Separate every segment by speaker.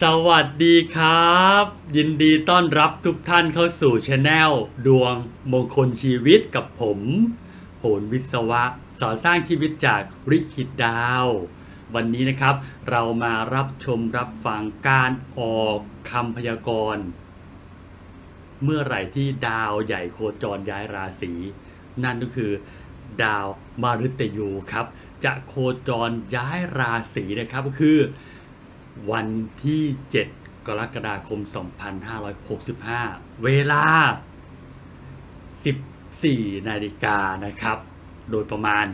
Speaker 1: สวัสดีครับ ยินดีต้อนรับทุกท่านเข้าสู่ช anel ดวงมงคลชีวิตกับผมโหนวิศวะ สอนสร้างชีวิตจากริคิดดาว วันนี้นะครับ เรามารับชมรับฟังการออกคำพยากรณ์เมื่อไหร่ที่ดาวใหญ่โคจรย้ายราศีนั่นก็คือ ดาวมาฤตยูครับ จะโคจรย้ายราศีนะครับก็คือ วันที่ 7 กรกฎาคม 2565 เวลา 14 นาฬิกานะครับ โดยประมาณ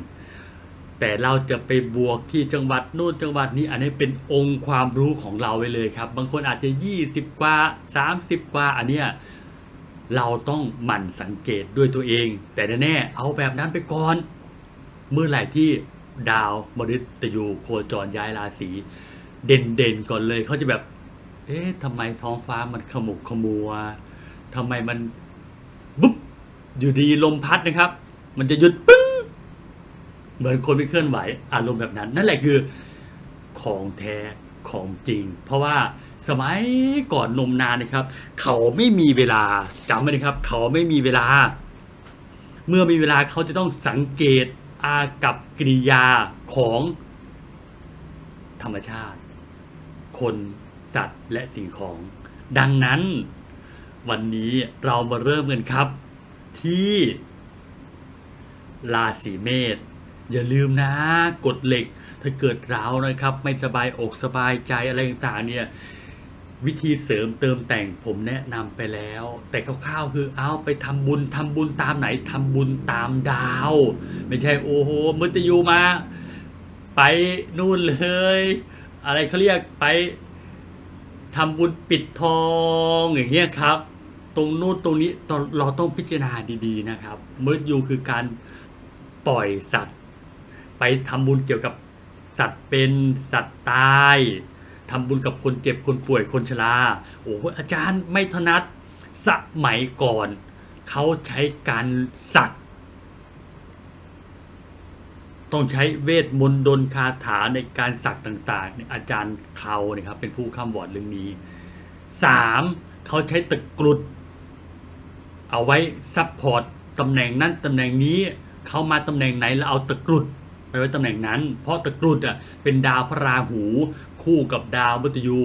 Speaker 1: แต่เราจะไปบวกที่จังหวัดนู่นจังหวัดนี้อันนี้เป็นองค์ความรู้ของเราไว้เลยครับ บางคนอาจจะ 20 กว่า 30 กว่า อันเนี้ยเราต้องหมั่นสังเกตด้วยตัวเอง แต่แน่ๆเอาแบบนั้นไปก่อน เมื่อไหร่ที่ดาวมฤตยูโคจรย้ายราศี เด่นๆก่อนเลยเขาจะแบบ เอ๊ะทำไมท้องฟ้ามันขมุกขมัวทำไมมันบุ๊บอยู่ดีลมพัดนะครับ มันจะหยุดปึ้งเหมือนคนไม่เคลื่อนไหว อารมณ์แบบนั้น นั่นแหละคือของแท้ของจริง เพราะว่าสมัยก่อนนมนานนะครับ เขาไม่มีเวลาจำไว้นะครับ เขาไม่มีเวลา เมื่อมีเวลาเขาจะต้องสังเกตอากับกิริยาของธรรมชาติ คนสัตว์และสิ่งของ ดังนั้น วันนี้เรามาเริ่มกันครับ ที่ราศีเมษอย่าลืมนะกฎเหล็ก ถ้าเกิดเรานะครับ ไม่สบายอกสบายใจอะไรต่างๆเนี่ยวิธีเสริมเติมแต่งผมแนะนำไปแล้ว แต่คร่าวๆคือเอาไปทำบุญทำบุญตามไหนทำบุญตามดาว ไม่ใช่โอ้โหมฤตยูมา ไปนู่นเลย อะไรเขาเรียกไปทำบุญปิดทองอย่างเงี้ยครับ ตรงนู้นตรงนี้ตอนเราต้องพิจารณาดีๆนะครับมฤตยูคือการปล่อยสัตว์ ไปทำบุญเกี่ยวกับสัตว์เป็นสัตว์ตายทำบุญกับคนเจ็บคนป่วยคนชราโอ้โหอาจารย์ไม่ถนัดสมัยก่อน เขาใช้การสัก ต้องใช้เวทมนต์ดนคาถาในการสักต่างๆ อาจารย์เขาเนี่ยครับเป็นผู้ข้ามวอร์ดเรื่องนี้สามเขาใช้ตะกรุด เอาไว้ซัพพอร์ตตำแหน่งนั้นตำแหน่งนี้เขามาตำแหน่งไหนแล้วเอาตะกรุดไปไว้ตำแหน่งนั้น เพราะตะกรุดอะเป็นดาวพระราหูคู่กับดาวมุตยู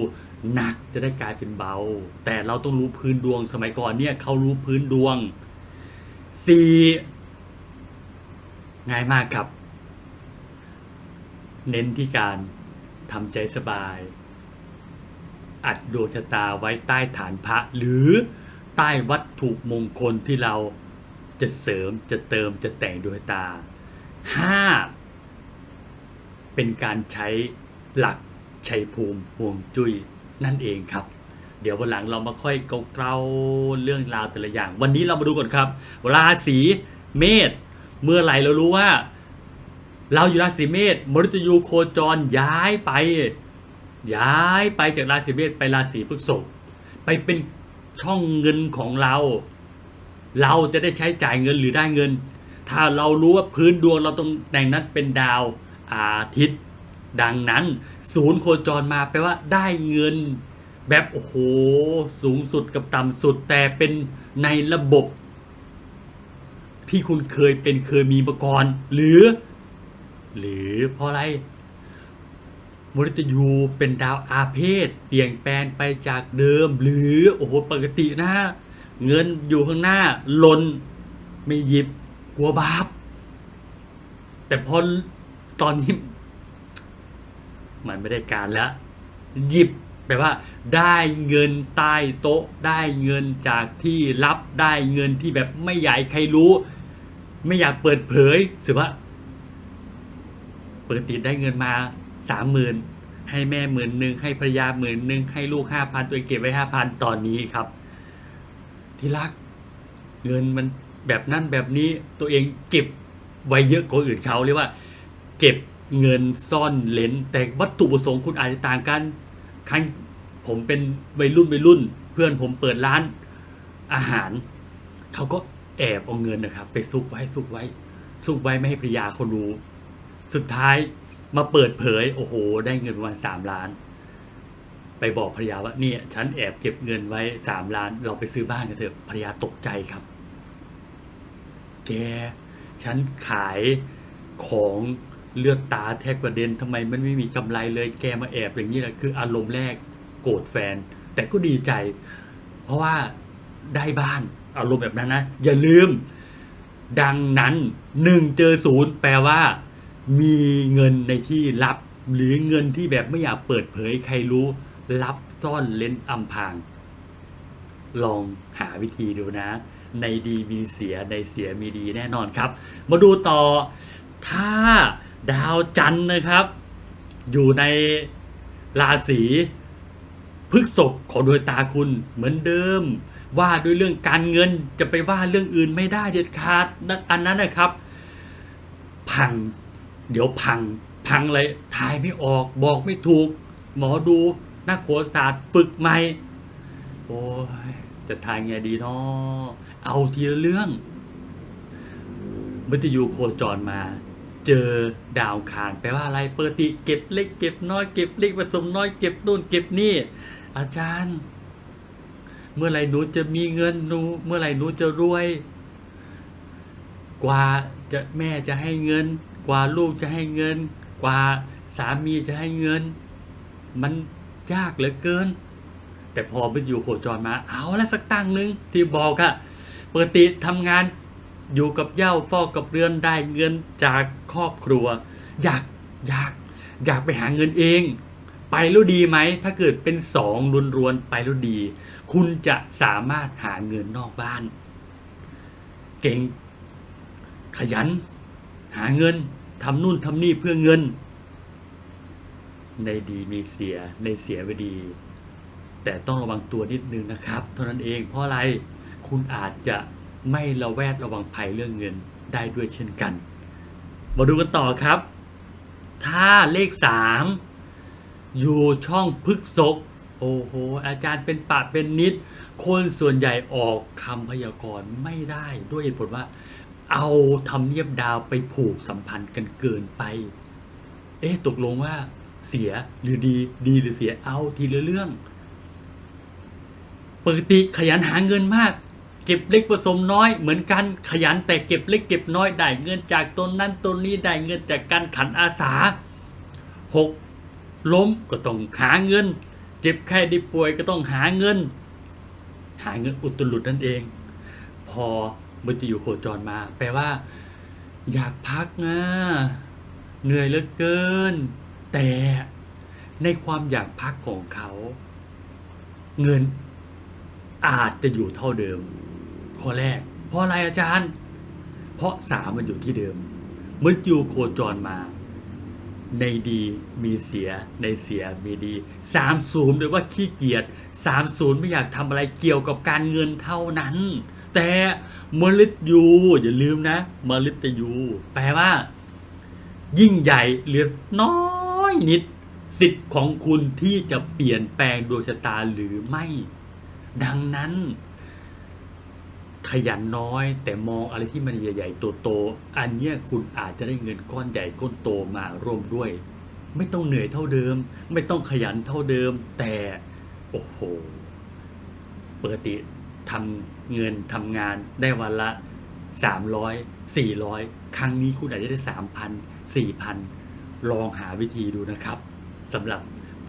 Speaker 1: หนักจะได้กลายเป็นเบา แต่เราต้องรู้พื้นดวงสมัยก่อนเนี่ยเขารู้พื้นดวงสี่ง่ายมากครับ เน้นที่การทำใจสบาย อัดดวงชะตาไว้ใต้ฐานพระ หรือใต้วัตถุมงคลที่เราจะเสริมจะเติมจะแต่งดวงตาห้าเป็นการใช้หลักชัยภูมิห่วงจุ้ยนั่นเองครับ เดี๋ยววันหลังเรามาค่อยเกลาๆเรื่องราวแต่ละอย่าง วันนี้เรามาดูก่อนครับ ราศีเมษเมื่อไหร่เรารู้ว่า เราอยู่ราศีเมษมฤตยูโคจรย้ายไป ย้ายไปจากราศีเมษไปราศีพฤษภไปเป็นช่องเงินของเรา เราจะได้ใช้จ่ายเงินหรือได้เงิน ถ้าเรารู้ว่าพื้นดวงเราตรงแต่งนั้นเป็นดาวอาทิตย์ ดังนั้น ศูนย์โคจรมาแปลว่าได้เงิน แบบโอ้โหสูงสุดกับต่ำสุดแต่เป็นในระบบที่คุณเคยเป็นเคยมีมาก่อนหรือ หรือเพราะอะไรมฤตยูเป็นดาวอาเพศ เปลี่ยนแปลงไปจากเดิม หรือโอ้โหปกตินะ เงินอยู่ข้างหน้าหล่นไม่หยิบกลัวบาป แต่พอตอนนี้ มันไม่ได้การแล้ว หยิบแปลว่า ได้เงินใต้โต๊ะ ได้เงินจากที่รับได้เงินที่แบบไม่อยากให้ใครรู้ ไม่อยากเปิดเผยสือว่า ปกติได้เงินมาสามหมื่นให้แม่หมื่นหนึ่งให้ภรรยาหมื่นหนึ่งให้ลูกห้าพันตัวเองเก็บไว้ห้าพันตอนนี้ครับ ที่รักเงินมันแบบนั้นแบบนี้ตัวเองเก็บไว้เยอะกว่าอื่นเขาเรียกว่า เก็บเงินซ่อนเลนแต่วัตถุประสงค์คุณอาจจะต่างกันครั้งผมเป็นวัยรุ่นวัยรุ่น เพื่อนผมเปิดร้านอาหาร เขาก็แอบเอาเงินนะครับ ไปซุกไว้ซุกไว้ซุกไว้ไม่ให้ภรรยาเขารู้ สุดท้ายมาเปิดเผย โอ้โห ได้เงินประมาณสามล้าน ไปบอกภรรยาว่าเนี่ยฉันแอบเก็บเงินไว้สามล้าน เราไปซื้อบ้านกันเถอะภรรยาตกใจครับ แก ฉันขายของเลือดตาแทบกระเด็นทำไมมันไม่มีกำไรเลยแกมาแอบอย่างนี้แหละคืออารมณ์แรกโกรธแฟน แต่ก็ดีใจ เพราะว่าได้บ้านอารมณ์แบบนั้นนะ อย่าลืม ดังนั้นหนึ่งเจอศูนย์แปลว่า มีเงินในที่ลับ หรือเงินที่แบบไม่อยากเปิดเผยใครรู้ลับซ่อนเล้นอำพราง ลองหาวิธีดูนะ ในดีมีเสียในเสียมีดีแน่นอนครับ มาดูต่อถ้าดาวจันทร์นะครับ อยู่ในราศีพฤกษภของดวงตาคุณเหมือนเดิม ว่าด้วยเรื่องการเงินจะไปว่าเรื่องอื่นไม่ได้เด็ดขาดนั่นอันนั้นนะครับ พัง เดี๋ยวพังพังเลยทายไม่ออกบอกไม่ถูก หมอดูนักโหราศาสตร์ปึกใหม่โอ้ยจะทายไงดีเนาะเอาทีละเรื่องมฤตยูโคจรมา เจอดาวคารแปลว่าอะไรเปกติเก็บเล็กเก็บน้อยเก็บเล็กผสมน้อยเก็บนู่นเก็บนี่ อาจารย์ เมื่อไหร่หนูจะมีเงินหนู เมื่อไหร่หนูจะรวย กว่าจะแม่จะให้เงิน กว่าลูกจะให้เงิน กว่าสามีจะให้เงิน มันยากเหลือเกิน แต่พอไปอยู่โคจรมาเอาละสักตั้งหนึ่งที่บอกอะปกติทำงานอยู่กับเย้าฟอกกับเรือนได้เงินจากครอบครัว อยากอยากอยากไปหาเงินเอง ไปแล้วดีไหม ถ้าเกิดเป็นสองรวนๆไปแล้วดี คุณจะสามารถหาเงินนอกบ้าน เก่ง ขยัน หาเงินทำนู่นทำนี่เพื่อเงิน ในดีมีเสียในเสียไม่ดี แต่ต้องระวังตัวนิดนึงนะครับ เท่านั้นเองเพราะอะไรคุณอาจจะไม่ระแวดระวังภัยเรื่องเงินได้ด้วยเช่นกัน มาดูกันต่อครับ ถ้าเลขสามอยู่ช่องพฤกษกโอ้โห อาจารย์เป็นปะเป็นนิด คนส่วนใหญ่ออกคำพยากรณ์ไม่ได้ด้วยเหตุผลว่า เอาทำเนียบดาวไปผูกสัมพันธ์กันเกินไป เอ๊ะตกลงว่าเสียหรือดีดีหรือเสียเอาทีละเรื่องปกติขยันหาเงินมาก เก็บเล็กผสมน้อยเหมือนกันขยันแต่เก็บเล็กเก็บน้อยได้เงินจากตนนั้นตนนี้ได้เงินจากการขันอาสาหกล้มก็ต้องหาเงิน เจ็บไข้ได้ป่วยก็ต้องหาเงิน หาเงินอุตลุดนั่นเอง พอ มฤตยูโคจรมา แปลว่า อยากพักนะเหนื่อยเหลือเกิน แต่ในความอยากพักของเขา เงินอาจจะอยู่เท่าเดิม ข้อแรก เพราะอะไรอาจารย์ เพราะสามมันอยู่ที่เดิมเมื่อยู่โคจรมา ในดีมีเสีย ในเสียมีดีสามศูนย์แปลว่าขี้เกียจสามศูนย์ไม่อยากทำอะไรเกี่ยวกับการเงินเท่านั้น แต่มฤตยูอย่าลืมนะมฤตยูแปลว่า ยิ่งใหญ่เหลือน้อยนิด สิทธิ์ของคุณที่จะเปลี่ยนแปลงดวงชะตาหรือไม่ ดังนั้น ขยันน้อย แต่มองอะไรที่มันใหญ่ๆโตๆอันเนี้ยคุณอาจจะได้เงินก้อนใหญ่ก้อนโตมาร่วมด้วย ไม่ต้องเหนื่อยเท่าเดิม ไม่ต้องขยันเท่าเดิม แต่ โอ้โหปกติทำ เงินทำงานได้วันละ 300 400 ครั้งนี้คุณอาจจะได้ 3,000 4,000 ลองหาวิธีดูนะครับสำหรับ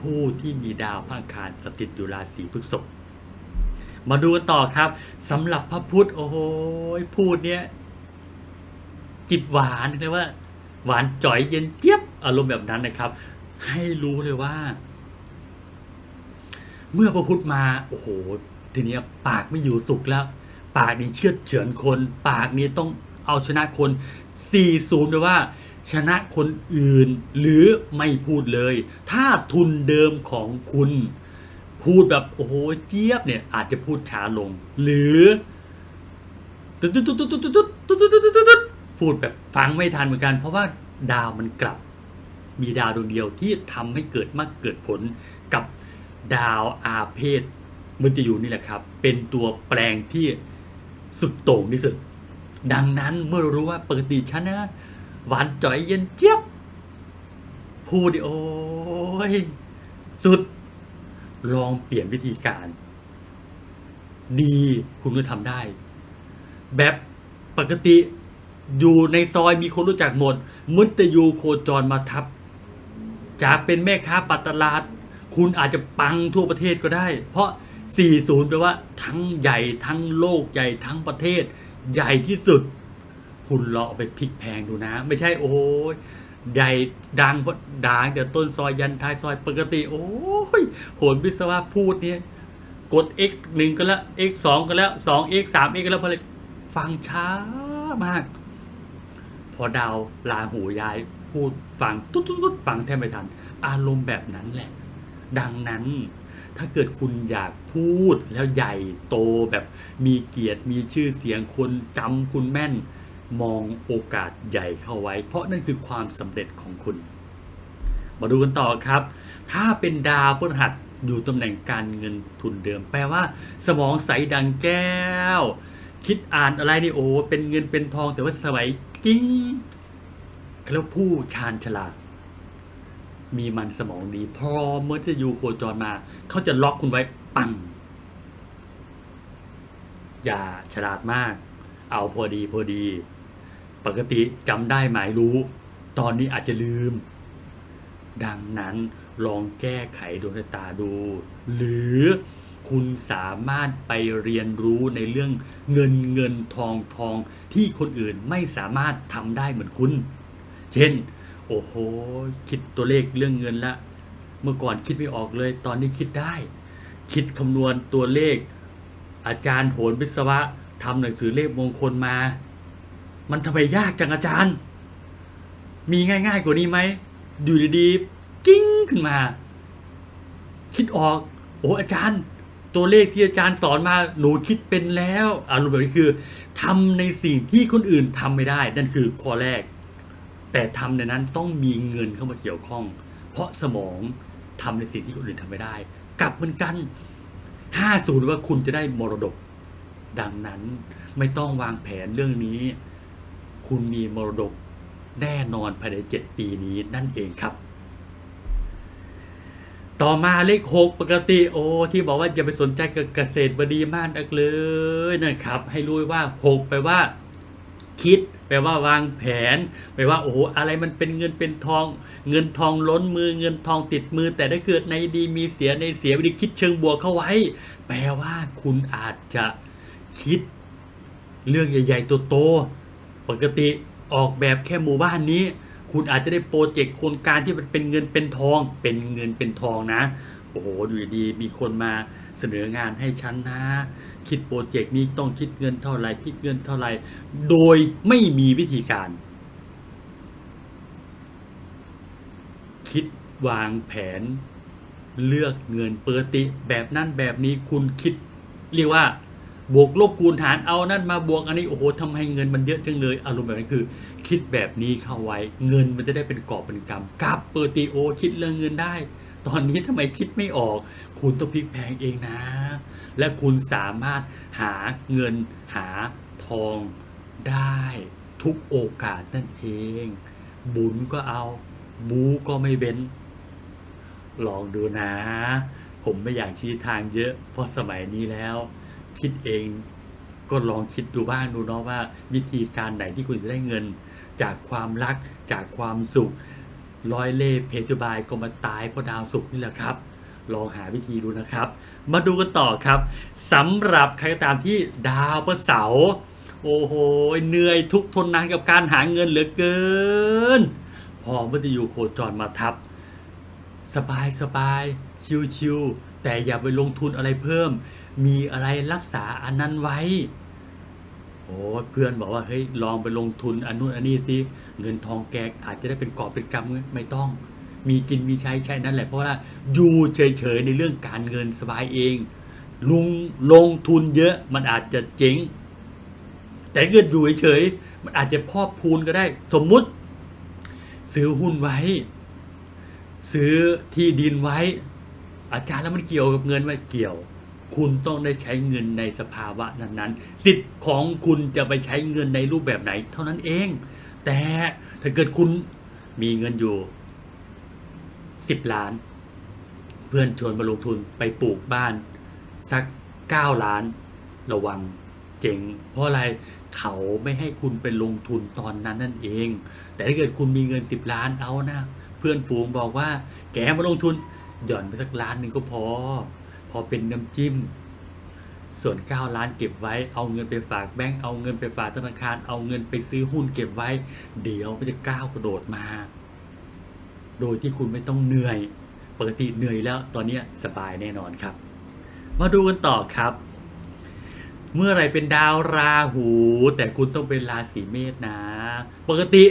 Speaker 1: ผู้ที่มีดาวพระอังคารสถิตอยู่ราศีพฤษภมาดูกันต่อครับสำหรับพระพุธโอ้โหพูดเนี้ยจิบหวานเรียกว่า หวานจ่อยเย็นเจี๊ยบอารมณ์แบบนั้นนะครับ ให้รู้เลยว่า เมื่อพระพุธมา โอ้โห ทีนี้ปากไม่อยู่สุขแล้ว ปากนี่เชื่อเฉือนคน ปากนี้ต้องเอาชนะคน 40ด้วยว่าชนะคนอื่นหรือไม่พูดเลย ถ้าทุนเดิมของคุณ พูดแบบโอ้โหเจี๊ยบเนี่ยอาจจะพูดช้าลง หรือพูดแบบฟังไม่ทันเหมือนกัน เพราะว่าดาวมันกลับ มีดาวดวงเดียวที่ทำให้เกิดมากเกิดผลกับดาวอาเพศ มันจะอยู่นี่แหละครับ เป็นตัวแปลงที่สุดโต่งที่สุด ดังนั้นเมื่อรู้ว่าปกติฉันนะหวานจ่อยเย็นเจี๊ยบพูดดิโอ้ยสุด ลองเปลี่ยนวิธีการ ดีคุณก็ทำได้ แบบปกติอยู่ในซอยมีคนรู้จักหมดมุตยูโคจรมาทับ จากเป็นแม่ค้าปัตตลาด คุณอาจจะปังทั่วประเทศก็ได้ เพราะ 40แปลว่าทั้งใหญ่ทั้งโลกใหญ่ทั้งประเทศ ใหญ่ที่สุด คุณลองเอาไปพลิกแพงดูนะ ไม่ใช่โอ้ยใหญ่ดังเพราะดังแต่ต้นซอยยันท้ายซอยปกติ โอ้ยโหนวิศวะพูดเนี่ยกด x หนึ่งก็แล้ว x สองก็แล้วสอง x สาม x ก็แล้วพอะไรฟังช้ามาก พอดาวลาหูย้ายพูดฟังตุ๊ดตุ๊ดฟังแทบไม่ทัน อารมณ์แบบนั้นแหละ ดังนั้น ถ้าเกิดคุณอยากพูดแล้วใหญ่โตแบบมีเกียรติมีชื่อเสียงคนจำคุณแม่น มองโอกาสใหญ่เข้าไว้ เพราะนั่นคือความสำเร็จของคุณ มาดูกันต่อครับ ถ้าเป็นดาวพฤหัสอยู่ตำแหน่งการเงินทุนเดิม แปลว่า สมองใสดังแก้ว คิดอ่านอะไรนี่โอ้เป็นเงินเป็นทองแต่ว่าสมัยกิ้งแล้วผู้ชาญฉลาด มีมันสมองดี พอเมื่อจะอยู่โคจรมา เขาจะล็อกคุณไว้ปัง อย่าฉลาดมาก เอาพอดีพอดี ปกติจำได้หมายรู้ ตอนนี้อาจจะลืม ดังนั้นลองแก้ไขดวงชะตาดู หรือคุณสามารถไปเรียนรู้ในเรื่องเงินเงินทองทองที่คนอื่นไม่สามารถทำได้เหมือนคุณ เช่น โอ้โห คิดตัวเลขเรื่องเงินละ เมื่อก่อนคิดไม่ออกเลย ตอนนี้คิดได้ คิดคำนวณตัวเลข อาจารย์โหนวิศวะทำหนังสือเลขมงคลมา มันทำไมยากจังอาจารย์ มีง่ายๆกว่านี้ไหม อยู่ดีๆ กิ้งขึ้นมา คิดออก โอ้อาจารย์ ตัวเลขที่อาจารย์สอนมาหนูคิดเป็นแล้วอารมณ์แบบนี้คือทำในสิ่งที่คนอื่นทำไม่ได้ นั่นคือข้อแรก แต่ทำในนั้นต้องมีเงินเข้ามาเกี่ยวข้อง เพราะสมองทำในสิ่งที่คนอื่นทำไม่ได้ กลับเหมือนกันห้าศูนย์ว่าคุณจะได้มรดก ดังนั้นไม่ต้องวางแผนเรื่องนี้ คุณมีมรดกแน่นอนภายในเจ็ดปีนี้นั่นเองครับ ต่อมาเลขหกปกติโอ้ที่บอกว่าอย่าไปสนใจกับเกษตรบดีมากนักเลยนะครับ ให้รู้ว่าหกแปลว่า คิด แปลว่าวางแผน แปลว่าโอ้โหอะไรมันเป็นเงินเป็นทอง เงินทองล้นมือเงินทองติดมือ แต่ถ้าเกิดในดีมีเสียในเสียวิธีคิดเชิงบวกเข้าไว้ แปลว่าคุณอาจจะคิด เรื่องใหญ่ๆตัวโตปกติออกแบบแค่หมู่บ้านนี้ คุณอาจจะได้โปรเจกต์โครงการที่มันเป็นเงินเป็นทอง เป็นเงินเป็นทองนะ โอ้โหดูดีๆมีคนมาเสนองานให้ฉันนะ คิดโปรเจกต์นี้ต้องคิดเงินเท่าไหร่คิดเงินเท่าไหร่โดยไม่มีวิธีการ คิดวางแผน เลือกเงินเปกติ แบบนั้นแบบนี้คุณคิด เรียกว่า บวกลบคูณหารเอานั่นมาบวกอันนี้โอ้โหทำให้เงินมันเยอะจังเลยอารมณ์แบบนี้นคือ คิดแบบนี้เข้าไว้ เงินมันจะได้เป็นกอบเป็นกำกับเปอร์ติโอคิดเรื่องเงินได้ ตอนนี้ทำไมคิดไม่ออก คุณต้องพลิกแพงเองนะ และคุณสามารถหาเงินหาทองได้ทุกโอกาสนั่นเอง บุญก็เอา บูก็ไม่เว้น ลองดูนะ ผมไม่อยากชี้ทางเยอะ เพราะสมัยนี้แล้ว คิดเองก็ลองคิดดูบ้างดูเนาะว่า วิธีการไหนที่คุณจะได้เงิน จากความรักจากความสุขร้อยเล่เพทุบายก็มาตายเพราะดาวสุขนี่แหละครับ ลองหาวิธีดูนะครับ มาดูกันต่อครับสำหรับใครก็ตามที่ดาวพระเสาร์โอ้โหเหนื่อยทุกทนนานกับการหาเงินเหลือเกิน พอมัตยูโคจรมาทับ สบายสบายชิวชิวๆแต่อย่าไปลงทุนอะไรเพิ่ม มีอะไรรักษาอันนั้นไว้โอ้เพื่อนบอกว่าเฮ้ยลองไปลงทุนอันนู้นอันนี้สิเงินทองแกอาจจะได้เป็นกอบเป็นกำไม่ต้อง มีกินมีใช้ใช่นั่นแหละ เพราะว่าอยู่เฉยๆในเรื่องการเงินสบายเอง ลุงลงทุนเยอะมันอาจจะเจ๊ง แต่เกิดอยู่เฉยๆมันอาจจะพอกพูนก็ได้ สมมุติ ซื้อหุ้นไว้ ซื้อที่ดินไว้ อาจารย์แล้วมันเกี่ยวกับเงินไหมเกี่ยวคุณต้องได้ใช้เงินในสภาวะนั้นๆ สิทธิ์ของคุณจะไปใช้เงินในรูปแบบไหน เท่านั้นเอง แต่ถ้าเกิดคุณมีเงินอยู่ สิบล้าน เพื่อนชวนมาลงทุนไปปลูกบ้าน สักเก้าล้าน ระวังเจ๋ง เพราะอะไรเขาไม่ให้คุณไปลงทุนตอนนั้นนั่นเอง แต่ถ้าเกิดคุณมีเงินสิบล้านเอานะ เพื่อนฝูงบอกว่า แกมาลงทุนหย่อนไปสักล้านหนึ่งก็พอ พอเป็นน้ำจิ้ม ส่วน9ล้านเก็บไว้ เอาเงินไปฝากแบงก์เอาเงินไปฝากธนาคาร เอาเงินไปซื้อหุ้นเก็บไว้ เดี๋ยวมันจะก้าวกระโดดมา โดยที่คุณไม่ต้องเหนื่อย ปกติเหนื่อยแล้วตอนนี้สบายแน่นอนครับ มาดูกันต่อครับ เมื่อไรเป็นดาวราหู แต่คุณต้องเป็นราศีเมษนะ ปกติ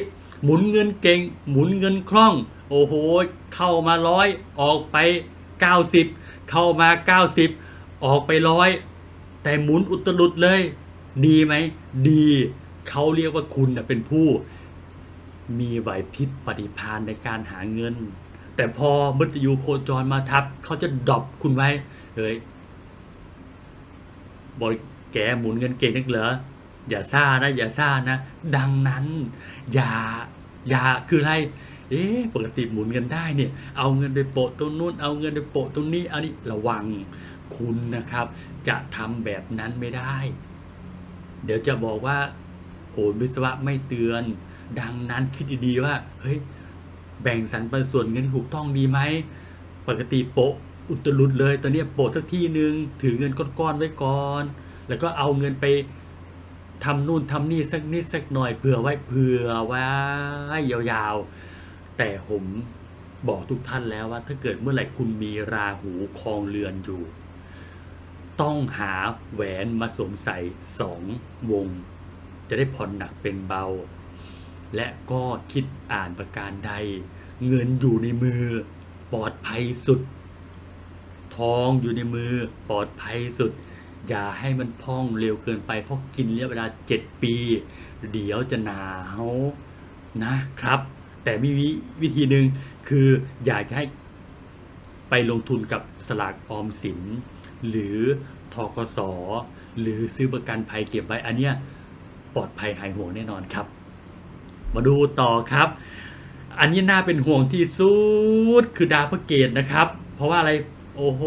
Speaker 1: หมุนเงินเก่ง หมุนเงินคล่อง โอ้โห เข้ามาร้อยออกไป 90 เข้ามา 90 ออกไปร้อยแต่หมุนอุตรุดเลย ดีไหม ดี เขาเรียกว่าคุณเป็นผู้ มีไหวพริบปฏิภาณในการหาเงิน แต่พอมฤตยูโคจรมาทับ เขาจะดรอปคุณไว้เฮ้ยบอกแกหมุนเงินเก่งนักเหรออย่าซ่านะ อย่าซ่านะ ดังนั้น อย่าอย่าคืออะไรเอ๊ะปกติหมุนเงินได้เนี่ย เอาเงินไปโปะตรงนู้นเอาเงินไปโปะตรงนี้อันนี้ระวังคุณนะครับ จะทำแบบนั้นไม่ได้ เดี๋ยวจะบอกว่าโหนวิศวะไม่เตือน ดังนั้นคิดดีๆว่าเฮ้ยแบ่งสรรปันส่วนเงินถูกต้องดีไหมปกติโปะอุตรุดเลยตอนนี้โปะสักที่หนึ่งถือเงินก้อนๆไว้ก่อน แล้วก็เอาเงินไปทำนู่นทำนี่สักนิดสักหน่อยเผื่อไว้เผื่อไว้ยาวๆ แต่ผมบอกทุกท่านแล้วว่า ถ้าเกิดเมื่อไหร่คุณมีราหูครองเรือนอยู่ ต้องหาแหวนมาสวมใส่สองวง จะได้ผ่อนหนักเป็นเบา และก็คิดอ่านประการใด เงินอยู่ในมือ ปลอดภัยสุด ทองอยู่ในมือ ปลอดภัยสุด อย่าให้มันพองเร็วเกินไป เพราะกินระยะเวลา7ปี เดี๋ยวจะหนาวนะครับ แต่มีวิวิธีหนึ่งคืออยากจะให้ไปลงทุนกับสลากออมสิน หรือทกสหรือซื้อประกันภัยเก็บไว้อันเนี้ยปลอดภัยหายห่วงแน่นอนครับ มาดูต่อครับ อันนี้น่าเป็นห่วงที่สุดคือดาวพระเกตนะครับ เพราะว่าอะไรโอ้โห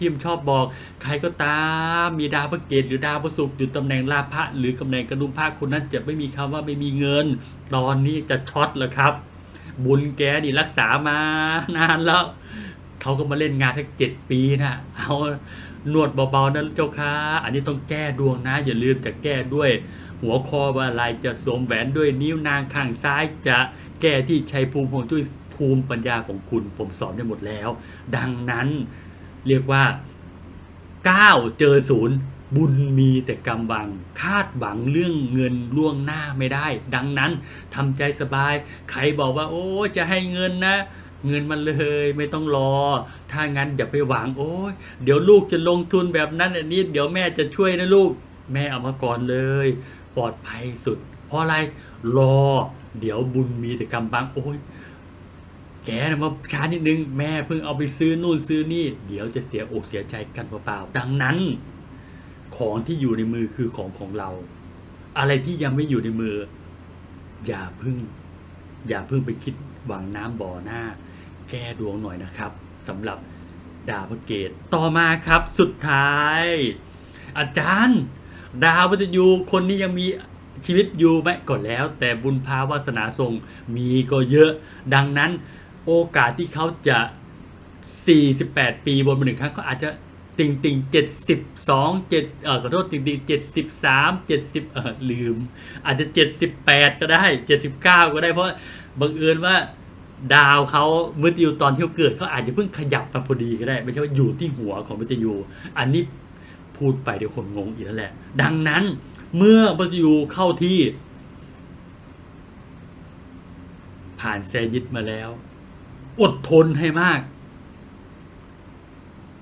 Speaker 1: ทีมชอบบอก ใครก็ตาม มีดาวพระเกตหรือดาวพระศุกร์อยู่ตำแหน่งลาภะหรือตำแหน่งกระดุมพระคนนั้นจะไม่มีคำว่าไม่มีเงิน ตอนนี้จะช็อตแล้วครับ บุญแกนี่รักษามานานแล้วเขาก็มาเล่นงานทั้งเจ็ดปีนะเอานวดเบาๆนะเจ้าค่ะอันนี้ต้องแก้ดวงนะ อย่าลืมจะแก้ด้วย หัวคอว่าอะไรจะสวมแหวนด้วยนิ้วนางข้างซ้ายจะแก้ที่ชัยภูมิของจุ้ยภูมิปัญญาของคุณผมสอนได้หมดแล้ว ดังนั้นเรียกว่า 9 เจอศูนย์บุญมีแต่กำบัง คาดหวังเรื่องเงินล่วงหน้าไม่ได้ ดังนั้นทำใจสบาย ใครบอกว่า โอ้จะให้เงินนะ เงินมันเลยไม่ต้องรอ ถ้างั้นอย่าไปหวังโอ้ยเดี๋ยวลูกจะลงทุนแบบนั้นอันนี้ เดี๋ยวแม่จะช่วยนะลูก แม่เอามาก่อนเลย ปลอดภัยสุด เพราะอะไรรอเดี๋ยวบุญมีแต่กำบังโอ้ยแกนะมาช้านิดนึงแม่เพิ่งเอาไปซื้อนู่นซื้อนี่ เดี๋ยวจะเสียอกเสียใจกันเปล่าๆดังนั้น ของที่อยู่ในมือคือของของเรา อะไรที่ยังไม่อยู่ในมือ อย่าเพึ่ง อย่าเพึ่งไปคิดหวังน้ำบ่อหน้า แก้ดวงหน่อยนะครับสำหรับดาวพระเกตต่อมาครับสุดท้าย อาจารย์ ดาวพัตยูคนนี้ยังมีชีวิตอยู่ไหมก็แล้ว แต่บุญภาวาสนาส่งมีก็เยอะ ดังนั้นโอกาสที่เขาจะ 48 ปีบนหนึ่งครั้งเขาอาจจะติงติงเจ็ดสิบสองเจ็ดเออขอโทษติงติงเจ็ดสิบสามเจ็ดสิบเออลืม อาจจะเจ็ดสิบแปดก็ได้เจ็ดสิบเก้าก็ได้เพราะบังเอิญว่าดาวเขามฤตยูตอนที่เขาเกิดเขาอาจจะเพิ่งขยับมาพอดีก็ได้ ไม่ใช่ว่าอยู่ที่หัวของมฤตยูอันนี้ พูดไปเดี๋ยวคนงงอีกแล้วแหละ ดังนั้นเมื่อมฤตยูเข้าที่ ผ่านแซยิดมาแล้ว อดทนให้มาก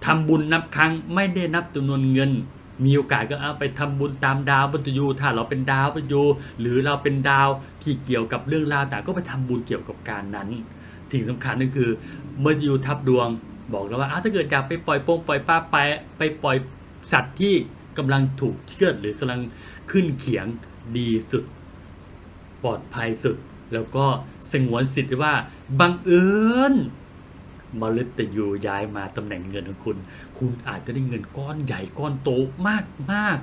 Speaker 1: ทำบุญนับครั้งไม่ได้นับจำนวนเงิน มีโอกาสก็เอาไปทำบุญตามดาวบัตยูถ้าเราเป็นดาวบัตยูหรือเราเป็นดาวที่เกี่ยวกับเรื่องราวต่างก็ไปทำบุญเกี่ยวกับการนั้นสิ่งสำคัญก็คือเมื่อยูทับดวงบอกแล้วว่าถ้าเกิดอยากไปปล่อยโปงปล่อยป้าไปไปปล่อย สัตว์ที่กำลังถูกเชือดหรือกำลังขึ้นเขียงดีสุด ปลอดภัยสุด แล้วก็สงวนสิทธิ์ว่าบังเอิญมฤตยูย้ายมาตำแหน่งเงินของคุณ คุณอาจจะได้เงินก้อนใหญ่ก้อนโตมากมาก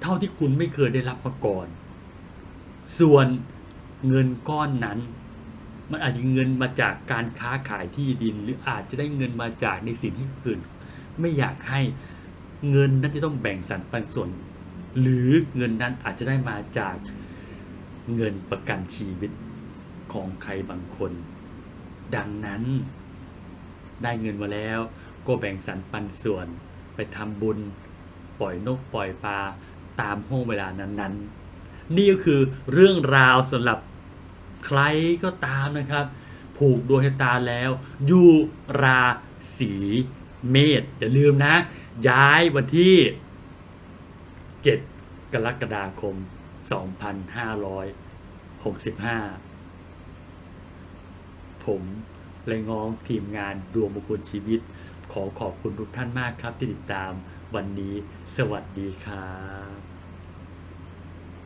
Speaker 1: เท่าที่คุณไม่เคยได้รับมาก่อน ส่วนเงินก้อนนั้น มันอาจจะเงินมาจากการค้าขายที่ดิน หรืออาจจะได้เงินมาจากในสิ่งที่อื่น ไม่อยากให้ เงินนั้นที่ต้องแบ่งสรรปันส่วน หรือเงินนั้นอาจจะได้มาจากเงินประกันชีวิตของใครบางคน ดังนั้น ได้เงินมาแล้วก็แบ่งสรรปันส่วนไปทำบุญปล่อยนกปล่อยปลาตามห้วงเวลานั้นๆ นี่ก็คือเรื่องราวสำหรับใครก็ตามนะครับ ผูกดวงชะตาแล้ว อยู่ราศีเมษอย่าลืมนะ ย้ายวันที่ 7 กรกฎาคม 2565 ผมและง้องทีมงานดวงบุคคลชีวิต ขอขอบคุณทุกท่านมากครับที่ติดตามวันนี้ สวัสดีครับ